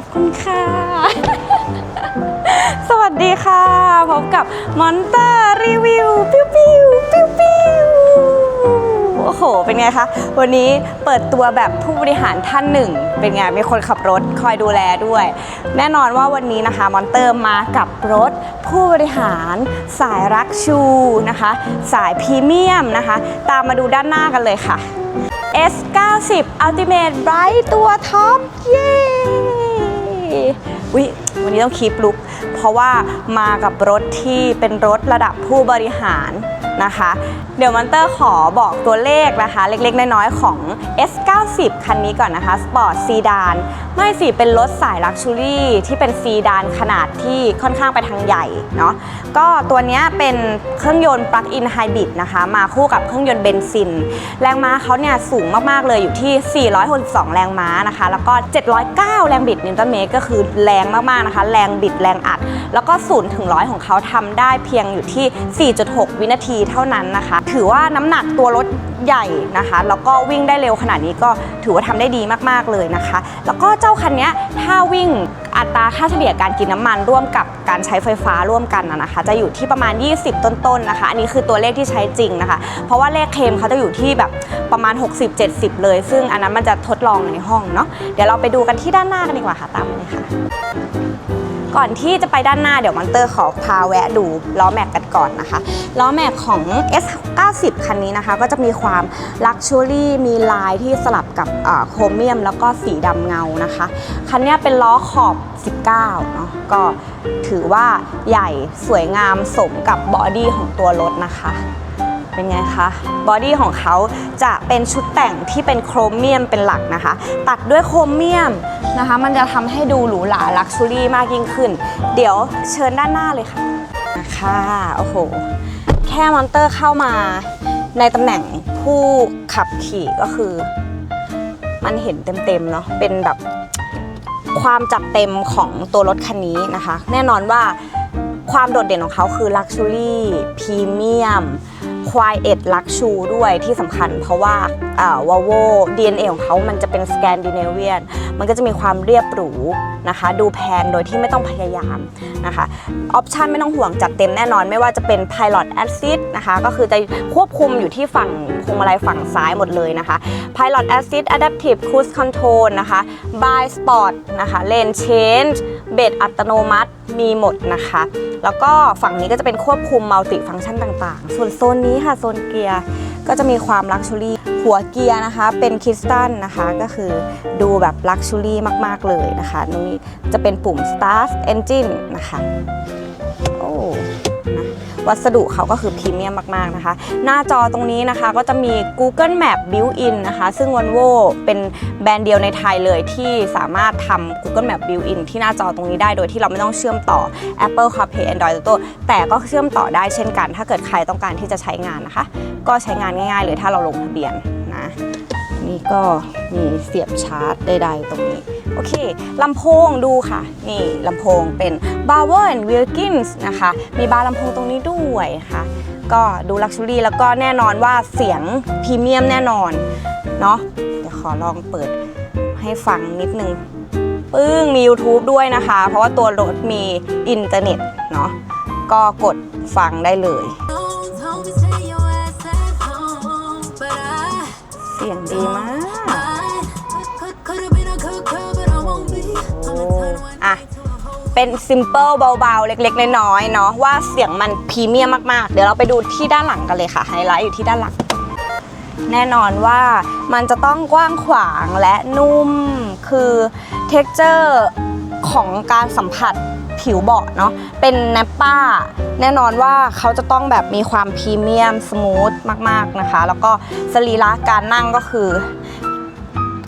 อบคุณค่ะ สวัสดีค่ะ พบกับมอนเตอร์รีวิวปิ้วปิ้วปิ้วปิ้วโอ้โห เป็นไงคะ วันนี้เปิดตัวแบบผู้บริหารท่านหนึ่ง เป็นไง มีคนขับรถคอยดูแลด้วย แน่นอนว่าวันนี้นะคะ มอนเตอร์มากับรถผู้บริหารสายรักชูนะคะ สายพรีเมียมนะคะ ตามมาดูด้านหน้ากันเลยค่ะ S90 Ultimate Bright ตัวท็อป เย้ วิวันนี้ต้องคีปลุก เพราะว่ามากับรถที่เป็นรถระดับผู้บริหาร นะคะ เดี๋ยวมันเตอร์ขอบอกตัวเลขนะคะ เล็กๆ น้อยๆ ของ S90 คันนี้ก่อนนะคะ สปอร์ตซีดาน ไม่สิ เป็นรถสายลักชูรี่ที่เป็นซีดานขนาดที่ค่อนข้างไปทางใหญ่เนาะ ก็ตัวนี้เป็นเครื่องยนต์ปลั๊กอินไฮบริดนะคะ มาคู่กับเครื่องยนต์เบนซิน แรงม้าเขาเนี่ยสูงมากๆ เลยอยู่ที่ 462 แรงม้านะคะ แล้วก็ 709 แรงบิดนิวตันเมตรก็คือแรงมากๆนะคะ แรงบิดแรงอัด แล้วก็0ถึง100 ของเขาทำได้เพียงอยู่ที่ 4.6 วินาทีเท่านั้นนะคะ ถือว่าน้ำหนักตัวรถใหญ่นะคะ แล้วก็วิ่งได้เร็วขนาดนี้ก็ถือว่าทำได้ดีมากๆเลยนะคะ แล้วก็เจ้าคันนี้ถ้าวิ่งอัตราค่าเฉลี่ยการกินน้ำมันร่วมกับการใช้ไฟฟ้าร่วมกันนะนะคะ จะอยู่ที่ประมาณ 20 ต้นๆนะคะ อันนี้คือตัวเลขที่ใช้จริงนะคะ เพราะว่าเลขเคมเขาจะอยู่ที่แบบประมาณ 60-70 เลย ซึ่งอันนั้นมันจะทดลองในห้องเนาะเดี๋ยวเราไปดูกันที่ด้านหน้ากันดีกว่าค่ะตามเลยค่ะ ก่อนที่จะไปด้านหน้าเดี๋ยวมอนเตอร์ขอพาแวะดูล้อแม็กกันก่อนนะคะล้อแม็กของ S90 คันนี้นะคะ ก็จะมีความลักชัวรี่มีลายที่สลับกับอ่อโครเมียม แล้วก็สีดำเงานะคะ คันนี้เป็นล้อขอบ 19 เนาะก็ถือว่าใหญ่สวยงามสมกับบอดี้ของตัวรถนะคะ เป็นไงคะ บอดี้ของเขาจะเป็นชุดแต่งที่เป็นโครเมียมเป็นหลักนะคะ ตัดด้วยโครเมียมนะคะ มันจะทำให้ดูหรูหราลักชูรี่มากยิ่งขึ้น เดี๋ยวเชิญด้านหน้าเลยค่ะนะคะโอ้โห แค่มอนเตอร์เข้ามาในตำแหน่งผู้ขับขี่ก็คือ มันเห็นเต็มๆเนาะเป็นแบบความจัดเต็มของตัวรถคันนี้นะคะ แน่นอนว่าความโดดเด่นของเขาคือลักชูรี่พรีเมียม Luxury Premium Quiet Luxu ด้วยที่สำคัญเพราะว่าวอลโว DNA ของเขามันจะเป็นสแกนดิเนเวียน มันก็จะมีความเรียบหรูนะคะ ดูแพงโดยที่ไม่ต้องพยายามนะคะออปชันไม่ต้องห่วงจัดเต็มแน่นอน ไม่ว่าจะเป็น Pilot Assist นะคะ ก็คือจะควบคุมอยู่ที่ฝั่งพวงมาลัยฝั่งซ้ายหมดเลยนะคะ Pilot Assist Adaptive Cruise Control นะคะ By Sport นะคะ Lane Change เบรอัตโนมัติมีหมดนะคะ แล้วก็ฝั่งนี้ก็จะเป็นควบคุมมัลติฟังก์ชันต่างๆ ส่วนโซนนี้ค่ะโซนเกียร์ก็จะมีความลักชูรี่หัวเกียร์นะคะ เป็นคริสตัลนะคะ ก็คือดูแบบลักชูรี่มาก ๆ เลยนะคะตรงนี้จะเป็นปุ่ม Start Engine นะคะ วัสดุเขาก็คือพรีเมียมมากๆนะคะ หน้าจอตรงนี้นะคะก็จะมี Google Map Built-in นะคะ ซึ่ง Volvo เป็นแบรนด์เดียวในไทยเลยที่สามารถทำ Google Map Built-in ที่หน้าจอตรงนี้ได้โดยที่เราไม่ต้องเชื่อมต่อ Apple CarPlay Android Auto แต่ก็เชื่อมต่อได้เช่นกัน ถ้าเกิดใครต้องการที่จะใช้งานนะคะ ก็ใช้งานง่ายๆเลยถ้าเราลงทะเบียนนะ นี่ก็มีเสียบชาร์จใดๆตรงนี้ โอเคลำโพงดูค่ะ นี่ลำโพงเป็น b a w e r Wilkins นะคะ มีบาร์ลำโพงตรงนี้ด้วยค่ะ ก็ดูลักชัวรี่แล้วก็แน่นอนว่าเสียงพรีเมียมแน่นอนเนาะเดี๋ยวขอลองเปิดให้ฟังนิดนึง ปึ้งมี YouTube ด้วยนะคะ เพราะว่าตัวรถมีอินเทอร์เน็ตเนาะก็กดฟังได้เลย สียงดีมาก I could, could have been a cook, cook, but I won't be. I'ma turn one อะเป็นซิมเ l ิลเบาๆ เล็กๆ น้อยๆ เนาะว่าเสียงมันพรีเมียมมากๆ เดี๋ยวเราไปดูที่ด้านหลังกันเลยค่ะ ไฮไลท์อยู่ที่ด้านหลัง แน่นอนว่ามันจะต้องกว้างขวางและนุ่ม คือเท็กเจอร์ของการสัมผัส ผิวเบาะเนาะเป็นแนปป้า แน่นอนว่าเขาจะต้องแบบมีความพรีเมียมสมูทมากๆนะคะ แล้วก็สรีระการนั่งก็คือ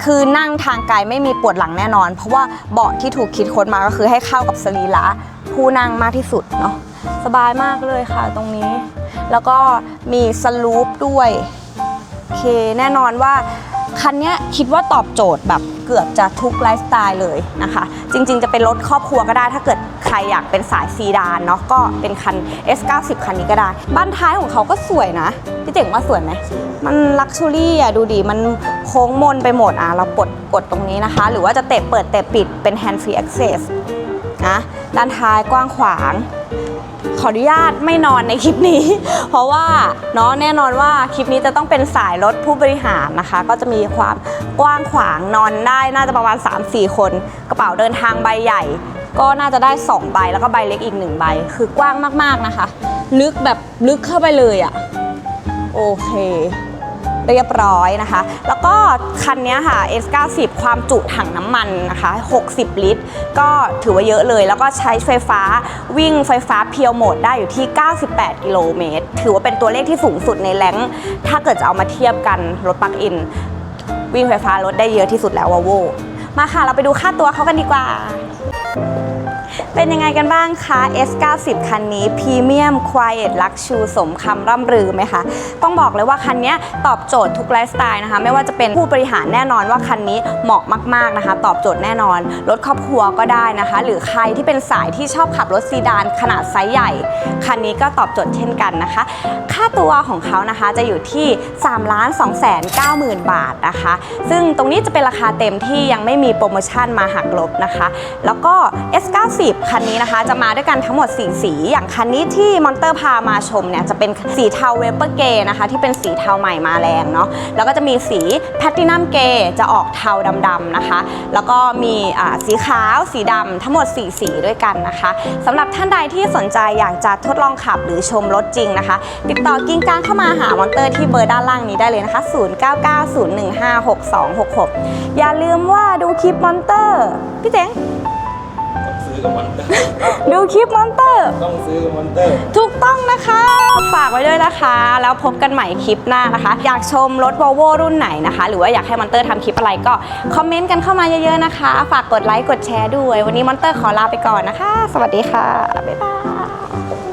คือนั่งทางไกลไม่มีปวดหลังแน่นอน เพราะว่าเบาะที่ถูกคิดค้นมาก็คือให้เข้ากับสรีระผู้นั่งมากที่สุดเนาะสบายมากเลยค่ะตรงนี้ แล้วก็มีสลูปด้วยโอเคแน่นอนว่า คันนี้คิดว่าตอบโจทย์แบบเกือบจะทุกไลฟ์สไตล์เลยนะคะ จริงๆจะเป็นรถครอบครัวก็ได้ ถ้าเกิดใครอยากเป็นสายซีดานเนาะก็เป็นคัน S90 คันนี้ก็ได้ บ้านท้ายของเขาก็สวยนะ พี่เจ๋งว่าสวยไหม มันลักชูรี่อะดูดิมันโค้งมนไปหมดอะเราปลดกดตรงนี้นะคะ หรือว่าจะเตะเปิดเตะปิดเป็น hand free access นะด้านท้ายกว้างขวาง ขออนุญาตไม่นอนในคลิปนี้ เพราะว่าเนาะแน่นอนว่าคลิปนี้จะต้องเป็นสายรถผู้บริหารนะคะ ก็จะมีความกว้างขวางนอนได้น่าจะประมาณ 3-4 คน กระเป๋าเดินทางใบใหญ่ ก็น่าจะได้ 2 ใบแล้วก็ใบเล็กอีก 1 ใบ คือกว้างมากๆนะคะ ลึกแบบลึกเข้าไปเลยอะโอเค เรียบร้อยนะคะ แล้วก็คันนี้ค่ะ S90 ความจุถังน้ำมันนะคะ 60 ลิตร ก็ถือว่าเยอะเลย แล้วก็ใช้ไฟฟ้าวิ่งไฟฟ้าเพียวโหมดได้อยู่ที่ 98 กิโลเมตร ถือว่าเป็นตัวเลขที่สูงสุดในแรงถ้าเกิดจะเอามาเทียบกันรถปลั๊กอิน วิ่งไฟฟ้ารถได้เยอะที่สุดแล้ววาโวมาค่ะ เราไปดูค่าตัวเขากันดีกว่า เป็นยังไงกันบ้างคะ S90 คันนี้ Premium Quiet Luxury สมคำร่ำรือไหมคะ ต้องบอกเลยว่าคันนี้ตอบโจทย์ทุกไลฟ์สไตล์นะคะ ไม่ว่าจะเป็นผู้บริหารแน่นอนว่าคันนี้เหมาะมาก ๆนะคะ ตอบโจทย์แน่นอน รถครอบครัวก็ได้นะคะ หรือใครที่เป็นสายที่ชอบขับรถซีดานขนาดไซส์ใหญ่ คันนี้ก็ตอบโจทย์เช่นกันนะคะ ค่าตัวของเขานะคะจะอยู่ที่3 2 9 0 0 0 0 บาทนะคะ ซึ่งตรงนี้จะเป็นราคาเต็มที่ยังไม่มีโปรโมชั่นมาหักลบนะคะ แล้วก็ S90 คันนี้นะคะ จะมาด้วยกันทั้งหมด 4 สี อย่างคันนี้ที่มอนเตอร์พามาชมเนี่ย จะเป็นสีเทาเวเปอร์เกนะคะ ที่เป็นสีเทาใหม่มาแรงเนาะแล้วก็จะมีสีแพตตินัมเกจะออกเทาดำๆนะคะ แล้วก็มีอ่าสีขาวสีดำทั้งหมด 4 สีด้วยกันนะคะสำหรับท่านใดที่สนใจอยากจะทดลองขับหรือชมรถจริงนะคะ ติดต่อกิ้งก้างเข้ามาหามอนเตอร์ที่เบอร์ด้านล่างนี้ได้เลยนะคะ 0990156266 อย่าลืมว่าดูคลิปมอนเตอร์พี่เจ๋ง องซื้อกับมอนเตอร์ดูคลิปมอนเตอร์ ต้องซื้อกับมอนเตอร์ ถูกต้องนะคะ ฝากไว้ด้วยนะคะ แล้วพบกันใหม่คลิปหน้านะคะ อยากชมรถ Volvo รุ่นไหนนะคะ หรือว่าอยากให้มอนเตอร์ทำคลิปอะไรก็คอมเมนต์กันเข้ามาเยอะๆนะคะ ฝากกดไลค์กดแชร์ด้วย วันนี้มอนเตอร์ขอลาไปก่อนนะคะ สวัสดีค่ะบ๊ายบาย